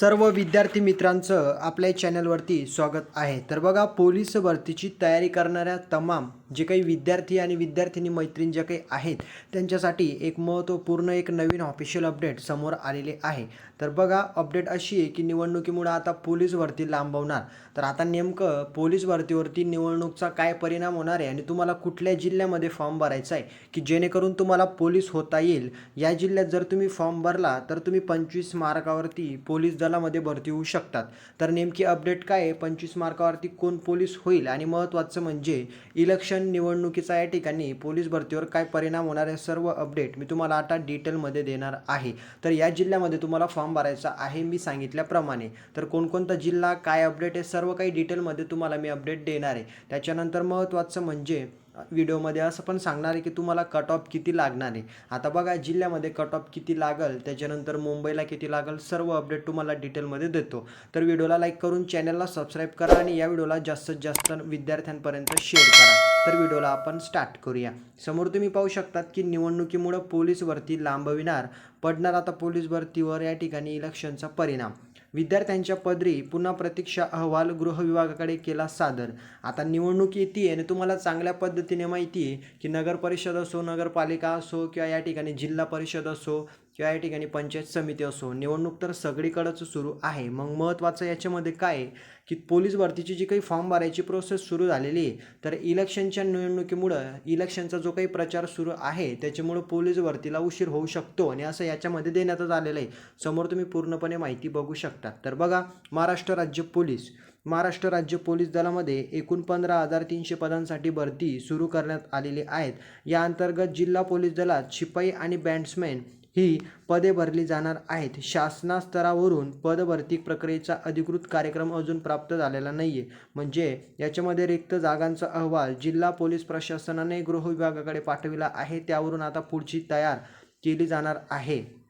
सर्व विद्यार्थी मित्रांचं आपल्या चॅनलवरती स्वागत आहे. तर बघा पोलीस भरतीची तयारी करणाऱ्या तमाम जे काही विद्यार्थी आणि विद्यार्थिनी मैत्रीण ज्या काही आहेत त्यांच्यासाठी एक महत्त्वपूर्ण एक नवीन ऑफिशियल अपडेट समोर आलेले आहे. तर बघा अपडेट अशी आहे की निवडणुकीमुळं आता पोलीस भरती लांबवणार. तर आता नेमकं पोलीस भरतीवरती निवडणूकचा काय परिणाम होणार आहे आणि तुम्हाला कुठल्या जिल्ह्यामध्ये फॉर्म भरायचा आहे? की जेणेकरून तुम्हाला पोलीस होता येईल? या जिल्ह्यात जर तुम्ही फॉर्म भरला तर तुम्ही पंचवीस मार्कावरती पोलीस दलामध्ये भरती होऊ शकतात. तर नेमकी अपडेट काय आहे? पंचवीस मार्कावरती कोण पोलीस होईल? आणि महत्त्वाचं म्हणजे इलेक्शन निवडणुकीचा या ठिकाणी पोलीस भरतीवर काय परिणाम होणार आहे सर्व अपडेट मी तुम्हाला आता डिटेलमध्ये देणार आहे. तर या जिल्ह्यामध्ये तुम्हाला फॉर्म भरायचा आहे मी सांगितल्याप्रमाणे. तर कोणकोणता जिल्हा काय अपडेट आहे सर्व काही डिटेलमध्ये तुम्हाला मी अपडेट देणार आहे. त्याच्यानंतर महत्त्वाचं म्हणजे व्हिडिओमध्ये असं पण सांगणार आहे की तुम्हाला कट ऑफ किती लागणार आहे. आता बघा जिल्ह्यामध्ये कट ऑफ किती लागल त्याच्यानंतर मुंबईला किती लागल सर्व अपडेट तुम्हाला डिटेलमध्ये देतो. तर व्हिडिओला लाईक करून चॅनलला सबस्क्राईब करा आणि या व्हिडिओला जास्तीत जास्त विद्यार्थ्यांपर्यंत शेअर करा. तर व्हिडिओला आपण स्टार्ट करूया. समोर तुम्ही पाहू शकतात की निवडणुकीमुळं पोलीस भरती लांबविणार पडणार आता पोलीस भरतीवर या ठिकाणी इलेक्शनचा परिणाम. विद्यार्थ्यांच्या पदरी पुन्हा प्रतीक्षा अहवाल गृहविभागाकडे केला सादर. आता निवडणूक येते आणि तुम्हाला चांगल्या पद्धतीने माहिती आहे की नगर परिषद असो नगरपालिका असो किंवा या ठिकाणी जिल्हा परिषद असो किंवा या ठिकाणी पंचायत समिती असो निवडणूक तर सगळीकडंच सुरू आहे. मग महत्त्वाचं याच्यामध्ये काय आहे? की पोलीस भरतीची जी काही फॉर्म भरायची प्रोसेस सुरू झालेली आहे तर इलेक्शनच्या निवडणुकीमुळं इलेक्शनचा जो काही प्रचार सुरू आहे त्याच्यामुळं पोलीस भरतीला उशीर होऊ शकतो आणि असं याच्यामध्ये देण्यातच आलेलं आहे. समोर तुम्ही पूर्णपणे माहिती बघू शकता. तर बघा महाराष्ट्र राज्य पोलीस. महाराष्ट्र राज्य पोलीस दलामध्ये एकूण पंधरा हजार तीनशे पदांसाठी भरती सुरू करण्यात आलेली आहेत. या अंतर्गत जिल्हा पोलीस दलात शिपाई आणि बँड्समॅन ही पदे भरली जाणार आहेत. शासनास्तरावरून पदभरती प्रक्रियेचा अधिकृत कार्यक्रम अजून प्राप्त झालेला नाही आहे म्हणजे याच्यामध्ये रिक्त जागांचा अहवाल जिल्हा पोलीस प्रशासनाने गृह विभागाकडे पाठविला आहे. त्यावरून आता पुढची तयार केली जाणार आहे.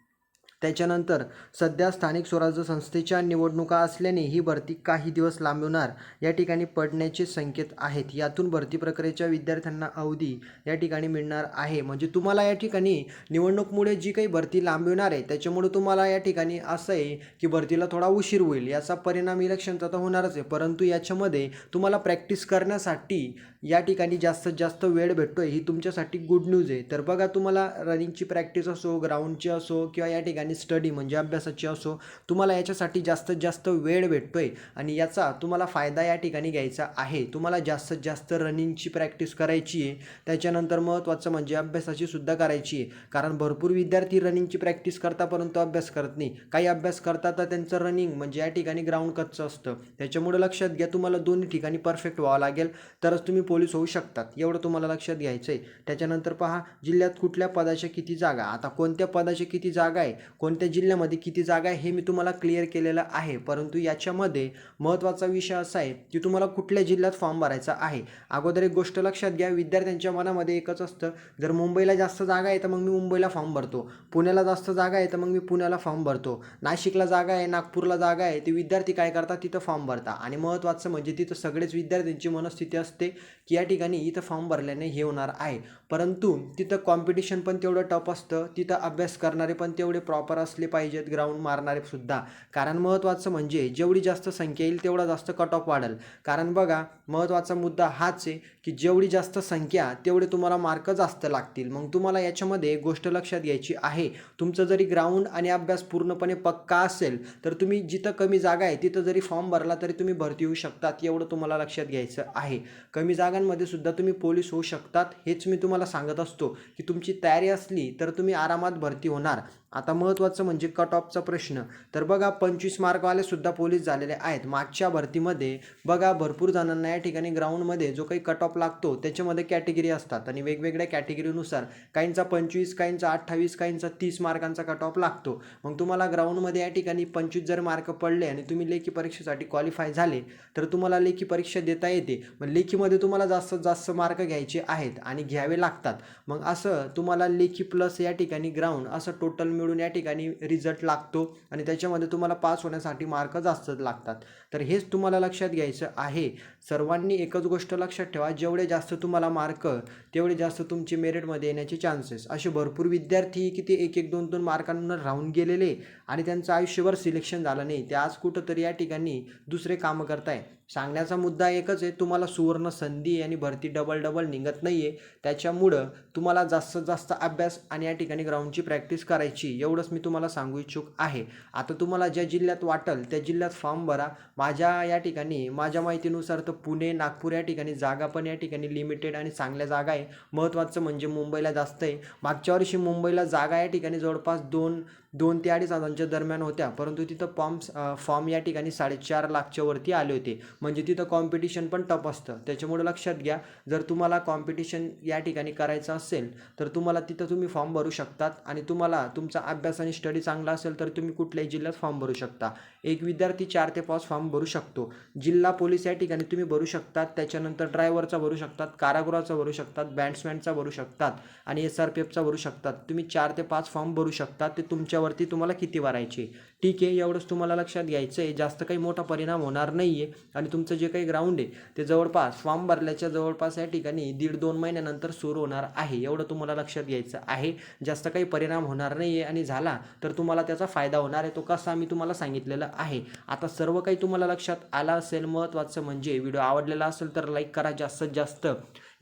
त्याच्यानंतर सध्या स्थानिक स्वराज्य संस्थेच्या निवडणुका असल्याने ही भरती काही दिवस लांबवणार या ठिकाणी पडण्याचे संकेत आहेत. यातून भरती प्रक्रियेच्या विद्यार्थ्यांना अवधी या ठिकाणी मिळणार आहे. म्हणजे तुम्हाला या ठिकाणी निवडणूकमुळे जी काही भरती लांबवणार आहे त्याच्यामुळे तुम्हाला या ठिकाणी असं आहे की भरतीला थोडा उशीर होईल. याचा परिणाम इलेक्शनचा तर होणारच आहे. परंतु याच्यामध्ये तुम्हाला प्रॅक्टिस करण्यासाठी या ठिकाणी जास्तीत जास्त वेळ भेटतो आहे ही तुमच्यासाठी गुड न्यूज आहे. तर बघा तुम्हाला रनिंगची प्रॅक्टिस असो ग्राउंडची असो किंवा या ठिकाणी स्टडी म्हणजे अभ्यासाची असो तुम्हाला याच्यासाठी जास्तीत जास्त वेळ भेटतो आहे आणि याचा तुम्हाला फायदा या ठिकाणी घ्यायचा आहे. तुम्हाला जास्तीत जास्त रनिंगची प्रॅक्टिस करायची आहे. त्याच्यानंतर महत्त्वाचं म्हणजे अभ्यासाची सुद्धा करायची आहे. कारण भरपूर विद्यार्थी रनिंगची प्रॅक्टिस करता परंतु अभ्यास करत नाही. काही अभ्यास करता तर त्यांचं रनिंग म्हणजे या ठिकाणी ग्राउंड कच्चं असतं. त्याच्यामुळे लक्षात घ्या तुम्हाला दोन्ही ठिकाणी परफेक्ट व्हावं लागेल. तरच तुम्ही पोलीस होऊ शकतात. एवढं तुम्हाला लक्षात घ्यायचं आहे त्याच्यानंतर पहा जिल्ह्यात कुठल्या पदाच्या किती जागा? आता कोणत्या पदाच्या किती जागा आहे? कोणत्या जिल्ह्यामध्ये किती जागा आहे? हे मी तुम्हाला क्लिअर केलेलं आहे. परंतु याच्यामध्ये महत्त्वाचा विषय असा आहे की तुम्हाला कुठल्या जिल्ह्यात फॉर्म भरायचा आहे? अगोदर एक गोष्ट लक्षात घ्या विद्यार्थ्यांच्या मनामध्ये एकच असतं जर मुंबईला जास्त जागा आहे तर मग मी मुंबईला फॉर्म भरतो. पुण्याला जास्त जागा आहे तर मग मी पुण्याला फॉर्म भरतो. नाशिकला जागा आहे नागपूरला जागा आहे ते विद्यार्थी काय करतात? तिथं फॉर्म भरता आणि महत्त्वाचं म्हणजे तिथं सगळेच विद्यार्थ्यांची मनस्थिती असते की या ठिकाणी इथं फॉर्म भरल्याने हे होणार आहे. परंतु तिथं कॉम्पिटिशन पण तेवढं टफ असतं. तिथं अभ्यास करणारे पण तेवढे प्रॉपर असले पाहिजेत ग्राउंड मारणारे सुद्धा. कारण महत्त्वाचं म्हणजे जेवढी जास्त संख्या येईल तेवढा जास्त कट ऑफ वाढेल. कारण बघा महत्त्वाचा मुद्दा हाच आहे की जेवढी जास्त संख्या तेवढे तुम्हाला मार्क जास्त लागतील. मग तुम्हाला याच्यामध्ये एक गोष्ट लक्षात घ्यायची आहे. तुमचं जरी ग्राउंड आणि अभ्यास पूर्णपणे पक्का असेल तर तुम्ही जिथं कमी जागा आहे तिथं जरी फॉर्म भरला तरी तुम्ही भरती होऊ शकतात एवढं तुम्हाला लक्षात घ्यायचं आहे. कमी जागा जागांमध्ये सुद्धा तुम्ही पोलीस होऊ शकतात हेच मी तुम्हाला सांगत असतो की तुमची तयारी असली तर तुम्ही आरामात भरती होणार. आता महत्त्वाचं म्हणजे कट ऑफचा प्रश्न. तर बघा पंचवीस मार्कवाले सुद्धा पोलीस झालेले आहेत. मागच्या भरतीमध्ये बघा भरपूर जणांना या ठिकाणी ग्राउंडमध्ये जो काही कट ऑफ लागतो त्याच्यामध्ये कॅटेगरी असतात. आणि वेगवेगळ्या कॅटेगरीनुसार काहींचा पंचवीस काहींचा अठ्ठावीस काहींचा तीस मार्कांचा कट ऑफ लागतो. मग तुम्हाला ग्राउंडमध्ये या ठिकाणी पंचवीस जर मार्क पडले आणि तुम्ही लेखी परीक्षेसाठी क्वालिफाय झाले तर तुम्हाला लेखी परीक्षा देता येते. मग लेखीमध्ये तुम्हाला जास्तीत जास्त मार्क घ्यायचे आहेत आणि घ्यावे लागतात. मग असं तुम्हाला लेखी प्लस या ठिकाणी ग्राउंड असं टोटल मिळून या ठिकाणी रिझल्ट लागतो आणि त्याच्यामध्ये तुम्हाला पास होण्यासाठी मार्क जास्तच लागतात. तर हेच तुम्हाला लक्षात घ्यायचं आहे. सर्वांनी एकच गोष्ट लक्षात ठेवा जेवढे जास्त तुम्हाला मार्क तेवढे जास्त तुमचे मेरिटमध्ये येण्याचे चान्सेस असे भरपूर विद्यार्थी की ते एक एक दोन दोन मार्कांवर राहून गेलेले आणि त्यांचं आयुष्यभर सिलेक्शन झालं नाही. ते आज कुठंतरी या ठिकाणी दुसरे कामं करताय. सांगण्याचा मुद्दा एकच आहे तुम्हाला सुवर्ण संधी आणि भरती डबल डबल निघत नाही आहे त्याच्यामुळं तुम्हाला जास्तीत जास्त अभ्यास आणि या ठिकाणी ग्राउंडची प्रॅक्टिस करायची एवढंच मी तुम्हाला सांगू इच्छुक आहे. आता तुम्हाला ज्या जिल्ह्यात वाटेल त्या जिल्ह्यात फॉर्म भरा. माझ्या या ठिकाणी माझ्या माहितीनुसार तर पुणे नागपूर या ठिकाणी जागा पण या ठिकाणी लिमिटेड आणि चांगल्या जागा आहे. महत्त्वाचं म्हणजे मुंबईला जास्त आहे. मागच्या वर्षी मुंबईला जागा या ठिकाणी जवळपास दोन दोन ते अडीच हजारांच्या दरम्यान होत्या. परंतु तिथं फॉर्म्स फॉर्म या ठिकाणी साडेचार लाखच्या वरती आले होते. म्हणजे तिथं कॉम्पिटिशन पण टफ असतं. त्याच्यामुळे लक्षात घ्या जर तुम्हाला कॉम्पिटिशन या ठिकाणी करायचं असेल तर तुम्हाला तिथं तुम्ही फॉर्म भरू शकतात आणि तुम्हाला तुमचा अभ्यास आणि स्टडी चांगला असेल तर तुम्ही कुठल्याही जिल्ह्यात फॉर्म भरू शकता. एक विद्यार्थी चार ते पाच फॉर्म भरू शकतो. जिल्हा पोलीस या ठिकाणी तुम्ही भरू शकतात. त्याच्यानंतर ड्रायव्हरचा भरू शकतात कारागृहाचा भरू शकतात. बँड्समॅनचा भरू शकतात आणि एस आर पी एफचा भरू शकतात. तुम्ही चार ते पाच फॉर्म भरू शकतात. ते तुमच्यावरती तुम्हाला किती भरायचे? ठीक आहे एवढंच तुम्हाला लक्षात घ्यायचं आहे जास्त काही मोठा परिणाम होणार नाही आहे आणि तुमचं जे काही ग्राउंड आहे ते जवळपास फॉर्म भरल्याच्या जवळपास या ठिकाणी दीड दोन महिन्यानंतर सुरू होणार आहे. एवढं तुम्हाला लक्षात घ्यायचं आहे. जास्त काही परिणाम होणार नाही आहे आणि झाला तर तुम्हाला त्याचा फायदा होणार आहे. तो कसा मी तुम्हाला सांगितलेलं आहे. आता सर्व काही तुम्हाला लक्षात आला असेल महत्त्वाचं म्हणजे व्हिडिओ आवडलेला असेल तर लाईक करा. जास्तीत जास्त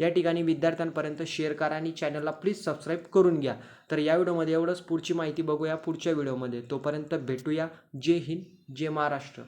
या ठिकाणी विद्यार्थ्यांपर्यंत शेअर करा आणि चॅनलला प्लीज सबस्क्राईब करून घ्या. तर या व्हिडिओमध्ये एवढंच. पुढची माहिती बघूया पुढच्या व्हिडिओमध्ये. तोपर्यंत भेटूया. जय हिंद जय महाराष्ट्र.